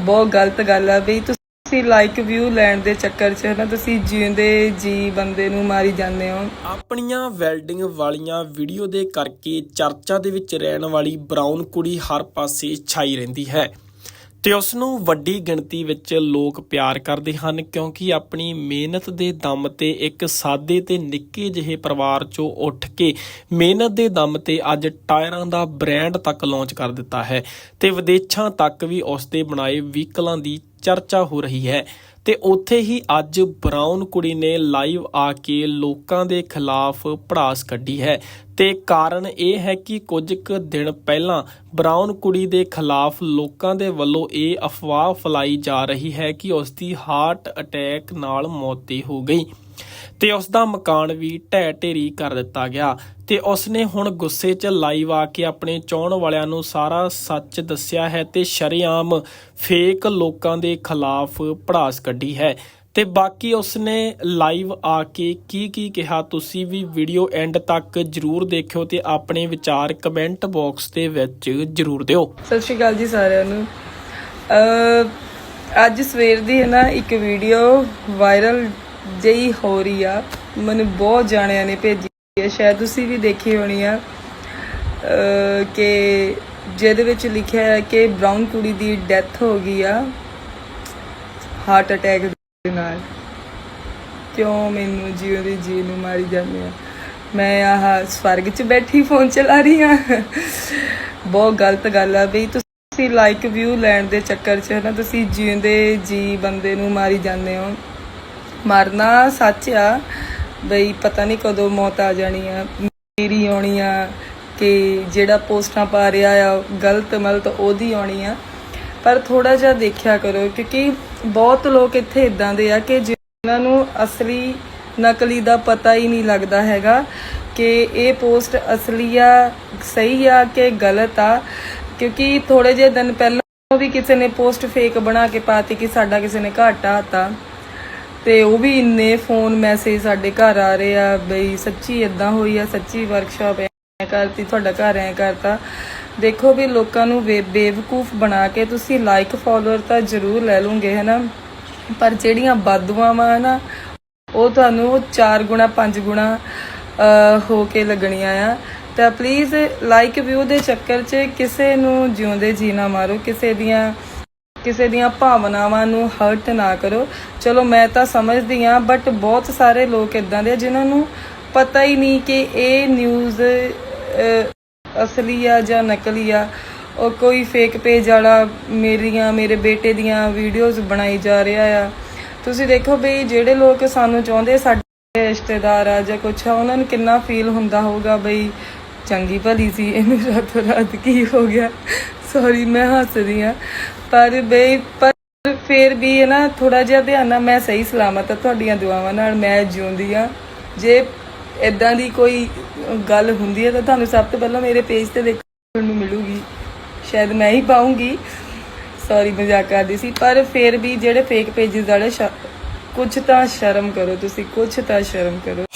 ਬਹੁਤ ਗਲਤ ਗੱਲ ਆ ਬਈ ਤੁਸੀਂ ਲਾਈਕ ਵਿਊ ਲੈਣ ਦੇ ਚੱਕਰ 'ਚ ਨਾ ਤੁਸੀਂ ਜਿਉਂਦੇ ਜੀ ਬੰਦੇ ਨੂੰ ਮਾਰੀ ਜਾਂਦੇ ਹੋ। ਆਪਣੀਆਂ ਵੈਲਡਿੰਗ ਵਾਲੀਆਂ ਵੀਡੀਓ ਦੇ ਕਰਕੇ ਚਰਚਾ ਦੇ ਵਿੱਚ ਰਹਿਣ ਵਾਲੀ ਬਰਾਊਨ ਕੁੜੀ ਹਰ ਪਾਸੇ ਛਾਈ ਰਹਿੰਦੀ ਹੈ। ਤੇ ਉਸ ਨੂੰ ਵੱਡੀ ਗਿਣਤੀ ਵਿੱਚ ਲੋਕ ਪਿਆਰ ਕਰਦੇ ਹਨ, ਕਿਉਂਕਿ ਆਪਣੀ ਮਿਹਨਤ ਦੇ ਦਮ ਤੇ ਇੱਕ ਸਾਦੇ ਤੇ ਨਿੱਕੇ ਜਿਹੇ ਪਰਿਵਾਰ ਚੋਂ ਉੱਠ ਕੇ ਮਿਹਨਤ ਦੇ ਦਮ ਤੇ ਅੱਜ ਟਾਇਰਾਂ ਦਾ ਬ੍ਰਾਂਡ ਤੱਕ ਲਾਂਚ ਕਰ ਦਿੱਤਾ ਹੈ ਤੇ ਵਿਦੇਸ਼ਾਂ ਤੱਕ ਵੀ ਉਸ ਦੇ ਬਣਾਏ ਵਹੀਕਲਾਂ ਦੀ ਚਰਚਾ ਹੋ ਰਹੀ ਹੈ। ਤੇ ਉੱਥੇ ਹੀ ਅੱਜ ਬਰਾਊਨ ਕੁੜੀ ਨੇ ਲਾਈਵ ਆ ਕੇ ਲੋਕਾਂ ਦੇ ਖਿਲਾਫ ਭੜਾਸ ਕੱਢੀ ਹੈ। ਤੇ ਕਾਰਨ ਇਹ ਹੈ ਕਿ ਕੁਝ ਕੁ ਦਿਨ ਪਹਿਲਾਂ ਬਰਾਊਨ ਕੁੜੀ ਦੇ ਖਿਲਾਫ ਲੋਕਾਂ ਦੇ ਵੱਲੋਂ ਇਹ ਅਫਵਾਹ ਫੈਲਾਈ ਜਾ ਰਹੀ ਹੈ ਕਿ ਉਸ ਦੀ ਹਾਰਟ ਅਟੈਕ ਨਾਲ ਮੌਤੀ ਹੋ ਗਈ। ਤੇ ਉਸ ਦਾ ਮਕਾਨ ਵੀ ਢਹਿ ਢੇਰੀ ਕਰ ਦਿੱਤਾ ਗਿਆ ਤੇ ਉਸ ਨੇ ਹੁਣ ਗੁੱਸੇ 'ਚ ਲਾਈਵ ਆ ਕੇ ਆਪਣੇ ਚਾਹਣ ਵਾਲਿਆਂ ਨੂੰ ਸਾਰਾ ਸੱਚ ਦੱਸਿਆ ਹੈ ਤੇ ਸ਼ਰੇਆਮ ਫੇਕ ਲੋਕਾਂ ਦੇ ਖਿਲਾਫ ਪੜਾਸ ਕੱਢੀ ਹੈ। ਤੇ ਬਾਕੀ ਉਸਨੇ ਲਾਈਵ ਆ ਕੇ ਕੀ ਕੀ ਕਿਹਾ, ਤੁਸੀਂ ਵੀ ਵੀਡੀਓ ਐਂਡ ਤੱਕ ਜਰੂਰ ਦੇਖਿਓ ਤੇ ਆਪਣੇ ਵਿਚਾਰ ਕਮੈਂਟ ਬਾਕਸ ਦੇ ਵਿੱਚ ਜਰੂਰ ਦਿਓ। ਸਤਿ ਸ਼੍ਰੀ ਅਕਾਲ ਜੀ ਸਾਰਿਆਂ ਨੂੰ। ਅੱਜ ਸਵੇਰ ਦੀ ਹੈ ਨਾ ਇੱਕ ਵੀਡੀਓ ਵਾਇਰਲ ਜਿਹੀ ਹੋ ਰਹੀ ਆ। ਮੈਨੂੰ ਬਹੁਤ ਜਾਣਿਆਂ ਨੇ ਭੇਜੀ ਹੈ ਸ਼ਾਇਦ ਤੁਸੀਂ ਵੀ ਦੇਖੀ ਹੋਣੀ ਆ, ਅਹ, ਕਿ ਜਿਹਦੇ ਵਿੱਚ ਲਿਖਿਆ ਹੈ ਕਿ ਬ੍ਰਾਊਨ ਕੁੜੀ ਦੀ ਡੈਥ ਹੋ ਗਈ ਆ ਹਾਰਟ ਅਟੈਕ ਦੇ ਨਾਲ। ਕਿਉਂ ਮੈਨੂੰ ਜੀਓ ਦੀ ਜੀ ਨੂੰ ਮਾਰੀ ਜਾਂਦੇ ਆ? ਮੈਂ ਆਹ ਸਵਰਗ 'ਚ ਬੈਠੀ ਫੋਨ ਚਲਾ ਰਹੀ ਆ। ਬਹੁਤ ਗਲਤ ਗੱਲ ਆ ਬਈ। ਤੁਸੀਂ ਲਾਈਕ ਵਿਊ ਲੈਣ ਦੇ ਚੱਕਰ 'ਚ ਨਾ, ਤੁਸੀਂ ਜਿਉਂਦੇ ਜੀ ਬੰਦੇ ਨੂੰ ਮਾਰੀ ਜਾਂਦੇ ਹੋ। ਮਰਨਾ ਸੱਚ ਆ। ਬਈ ਪਤਾ ਨਹੀਂ ਕਦੋਂ ਮੌਤ ਆ ਜਾਣੀ ਆ। ਮੇਰੀ ਆਉਣੀ ਆ ਕਿ ਜਿਹੜਾ ਪੋਸਟਾਂ ਪਾ ਰਿਹਾ ਆ, ਗਲਤ ਮਲਤ ਉਹਦੀ ਆਉਣੀ ਆ। ਪਰ ਥੋੜਾ ਜਿਹਾ ਦੇਖਿਆ ਕਰੋ, ਕਿਉਂਕਿ ਬਹੁਤ ਲੋਕ ਇੱਥੇ ਇਦਾਂ ਦੇ ਆ ਕਿ ਜਿਨ੍ਹਾਂ ਨੂੰ ਅਸਲੀ ਨਕਲੀ ਦਾ ਪਤਾ ਹੀ ਨਹੀਂ ਲੱਗਦਾ ਹੈਗਾ ਕਿ ਇਹ ਪੋਸਟ ਅਸਲੀ ਆ, ਸਹੀ ਆ ਕਿ ਗਲਤ ਆ। ਕਿਉਂਕਿ ਥੋੜੇ ਜਿਹੇ ਦਿਨ ਪਹਿਲਾਂ ਵੀ ਕਿਸੇ ਨੇ ਪੋਸਟ ਫੇਕ ਬਣਾ ਕੇ ਪਾਤੀ ਕਿ ਸਾਡਾ ਕਿਸੇ ਨੇ ਘਾਟਾ ਆਤਾ ਤੇ ਉਹ ਵੀ ਇੰਨੇ ਫੋਨ ਮੈਸੇਜ ਸਾਡੇ ਘਰ ਆ ਰਹੇ ਆ ਬਈ ਸੱਚੀ ਇਦਾਂ ਹੋਈ ਆ, ਸੱਚੀ ਵਰਕਸ਼ਾਪ ਐ ਕਰਤੀ, ਤੁਹਾਡਾ ਘਰ ਐ ਕਰਤਾ। ਦੇਖੋ ਵੀ ਲੋਕਾਂ ਨੂੰ ਬੇ- ਬੇਵਕੂਫ ਬਣਾ ਕੇ ਤੁਸੀਂ ਲਾਈਕ ਫਾਲੋਅਰ ਤਾਂ ਜ਼ਰੂਰ ਲੈ ਲਓਗੇ, ਹਨਾ? ਪਰ ਜਿਹੜੀਆਂ ਬਾਦੂਆਂ ਨਾ, ਉਹ ਤੁਹਾਨੂੰ 4 ਗੁਣਾ 5 ਗੁਣਾ ਹੋ ਕੇ ਲੱਗਣੀਆਂ ਆ। ਤਾਂ ਪਲੀਜ਼ ਲਾਈਕ ਵਿਊ ਦੇ ਚੱਕਰ 'ਚ ਕਿਸੇ ਨੂੰ ਜਿਉਂਦੇ ਜੀ ਨਾ ਮਾਰੋ, ਕਿਸੇ ਦੀਆਂ ਕਿਸੇ ਦੀਆਂ ਭਾਵਨਾਵਾਂ ਨੂੰ ਹਰਟ ਨਾ ਕਰੋ। ਚਲੋ, ਮੈਂ ਤਾਂ ਸਮਝਦੀ ਆ ਬਟ ਬਹੁਤ ਸਾਰੇ ਲੋਕ ਇਦਾਂ ਦੇ ਆ ਜਿਨ੍ਹਾਂ ਨੂੰ ਪਤਾ ਹੀ ਨਹੀਂ ਕਿ ਇਹ ਨਿਊਜ਼ ਅਸਲੀ ਆ ਜਾਂ ਨਕਲੀ ਆ। ਉਹ ਕੋਈ ਫੇਕ ਪੇਜ ਵਾਲਾ ਮੇਰੀਆਂ, ਮੇਰੇ ਬੇਟੇ ਦੀਆਂ ਵੀਡੀਓਜ਼ ਬਣਾਈ ਜਾ ਰਿਹਾ ਆ। ਤੁਸੀਂ ਦੇਖੋ ਵੀ ਜਿਹੜੇ ਲੋਕ ਸਾਨੂੰ ਚਾਹੁੰਦੇ ਸਾਡੇ ਰਿਸ਼ਤੇਦਾਰ ਆ ਜਾਂ ਕੁਛ ਆ, ਉਹਨਾਂ ਨੂੰ ਕਿੰਨਾ ਫੀਲ ਹੁੰਦਾ ਹੋਊਗਾ ਬਈ, ਚੰਗੀ ਭਲੀ ਸੀ, ਇਹਨੂੰ ਰਾਤੋਂ ਰਾਤ ਕੀ ਹੋ ਗਿਆ? ਸੌਰੀ ਮੈਂ ਹੱਸਦੀ ਆ ਪਰ ਬਈ, ਪਰ ਫੇਰ ਵੀ ਹੈ ਨਾ ਥੋੜਾ ਜਿਹਾ ਧਿਆਨ ਨਾਲ ਮੈਂ ਸਹੀ ਸਲਾਮਤ ਆ ਤੁਹਾਡੀਆਂ ਦੁਆਵਾਂ ਨਾਲ, ਮੈਂ ਜਿਉਂਦੀ ਆ ਜੇ ਇਦਾਂ ਦੀ ਕੋਈ ਗੱਲ ਹੁੰਦੀ ਹੈ ਤਾਂ ਤੁਹਾਨੂੰ ਸਭ ਤੋਂ ਪਹਿਲਾਂ ਮੇਰੇ ਪੇਜ ਤੇ ਦੇਖਣ ਨੂੰ ਮਿਲੂਗੀ। ਸ਼ਾਇਦ ਮੈਂ ਹੀ ਪਾਉਂਗੀ। ਸੌਰੀ ਮਜ਼ਾਕ ਕਰਦੀ ਸੀ। ਪਰ ਫੇਰ ਵੀ ਜਿਹੜੇ ਫੇਕ ਪੇजेस ਵਾਲੇ ਕੁਝ ਤਾਂ ਸ਼ਰਮ ਕਰੋ ਤੁਸੀਂ ਕੁਝ ਤਾਂ ਸ਼ਰਮ ਕਰੋ।